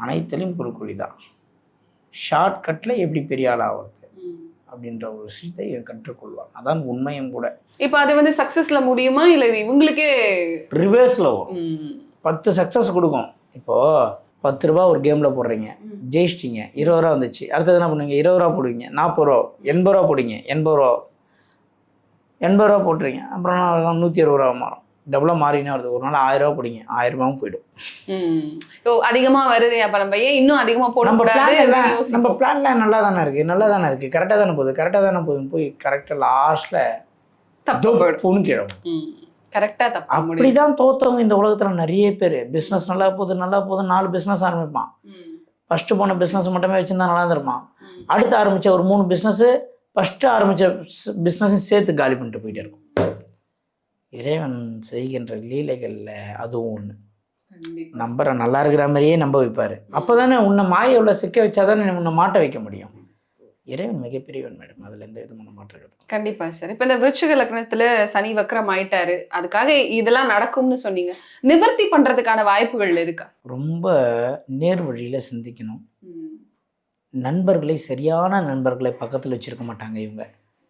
அனைத்துலேயும் குறுக்குழி தான் ஷார்ட்கட்டில் எப்படி பெரிய ஆள் ஆகிறது அப்படின்ற ஒரு விஷயத்தை கற்றுக்கொள்வான். அதான் உண்மையும் கூட. இப்ப அது வந்து சக்சஸ்ல முடியுமா? இல்ல இது இவங்களுக்கே ரிவர்ஸில் வரும். பத்து சக்ஸஸ் கொடுக்கும். இப்போது பத்து ரூபா ஒரு கேமில் போடுறீங்க. ஜெயிச்சிட்டிங்க. இருபது ரூபா வந்துச்சு. அடுத்தது என்ன பண்ணுவீங்க? இருபது ரூபா போடுவீங்க. நாற்பது ரூபா. எண்பது ரூபா போடுவீங்க. எண்பது ரூபா. எண்பது ரூபா போட்டுறீங்க. அப்புறம் நூற்றி அறுபது ரூபா மாறும். டபுளாக மாறினே வருது. ஒரு நாள் ஆயிரம் ரூபா போடுங்க. ஆயிரம் ரூபாவும் போயிடும். ஓ அதிகமா வருது. அப்ப நம்ம ஏன் இன்னும் அதிகமா நம்ம போடக்கூடாது நம்ம யோசிப்போம். பிளான்ல நல்லா தானே இருக்கு? நல்லா தானே இருக்கு கரெக்டாக தானே போகுது? கரெக்டாக தானே போகுது போய் கரெக்டாக லாஸ்ட்ல தப்பு போயிடும். பூன்னு கிழவும் ம். கரெக்டா தப்பா முடியும். அப்படிதான் தோத்தவங்க இந்த உலகத்துல நிறைய பேர். பிஸ்னஸ் நல்லா போகுது நல்லா போகுது நாலு பிஸ்னஸ் ஆரம்பிப்பான். ம். ஃபர்ஸ்ட் போன பிஸ்னஸ் மட்டுமே வச்சிருந்தா நல்லா இருந்திருப்பான். அடுத்து ஆரம்பிச்ச ஒரு மூணு பிஸ்னஸ் ஃபர்ஸ்ட் ஆரம்பிச்ச பிஸ்னஸையும் சேர்த்து காலி பண்ணிட்டு போயிட்டே இருக்கும். இறைவன் செய்கின்ற லீலைகள்ல அதுவும் கண்டிப்பா. நம்புற நல்லா இருக்கிற மாதிரியே நம்ப வைப்பாரு. அப்பதானே உன்னை மாய உள்ள சிக்க வச்சாதானே உன்னை மாட்ட வைக்க முடியும். இறைவன் மிகப்பெரியவன் மேடம் அதுல எந்த விதமான மாற்றம் கிடையாது. கண்டிப்பா சார் இப்ப இந்த விருச்சிக லக்னத்துல சனி வக்ரம் ஆயிட்டாரு. அதுக்காக இதெல்லாம் நடக்கும்னு சொன்னீங்க. நிவர்த்தி பண்றதுக்கான வாய்ப்புகள் இருக்கா? ரொம்ப நேர் வழியில சிந்திக்கணும். நண்பர்களை சரியான நண்பர்களை பக்கத்தில் வச்சிருக்க மாட்டாங்க இவங்க.